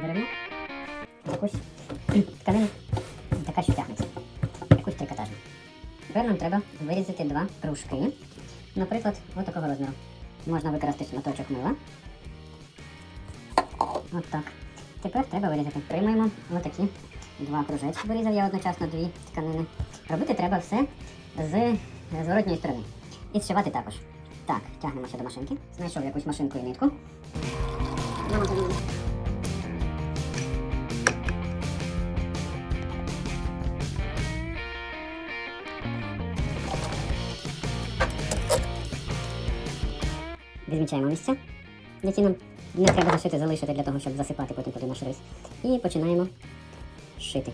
беремо якусь тканину, така що тягнеться, якусь трикотажну. Тепер нам треба вирізати два кружки, наприклад, ось такого розміру. Можна використати шматочок мила. От так. Тепер треба вирізати. Приймаємо отакі два кружечки. Вирізав я одночасно дві тканини. Робити треба все з зворотньої сторони. І зшивати також. Так, тягнемося до машинки. Знайшов якусь машинку і нитку. Відмічаємо місця, які нам не треба зашити, залишити для того, щоб засипати потім туди наш рис. І починаємо шити.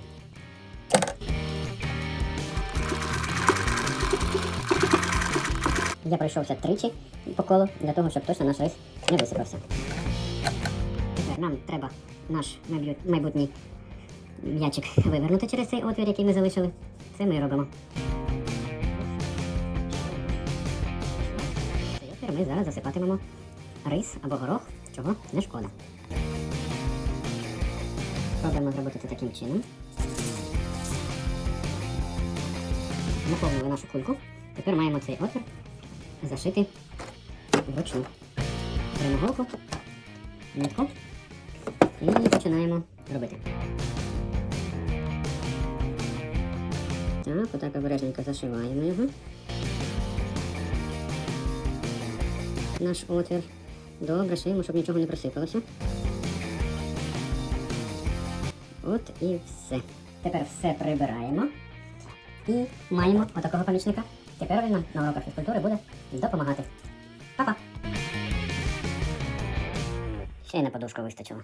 Я пройшовся тричі по колу для того, щоб точно наш рис не висипався. Тепер нам треба наш майбутній м'ячик вивернути через цей отвір, який ми залишили. Це ми і робимо. Цей зараз засипатимемо рис або горох, чого не шкода. Пробуємо зробити це таким чином. Наповнили нашу кульку. Тепер маємо цей отвір зашити вручну. Беремо голку, нитку і починаємо робити. Так, отак обережненько зашиваємо його. Наш отвір. Добре, шиємо, щоб нічого не просипалося. От і все. Тепер все прибираємо. І маємо отакого помічника. Тепер він нам на уроках фізкультури буде допомагати. Па-па! Ще й на подушку вистачило.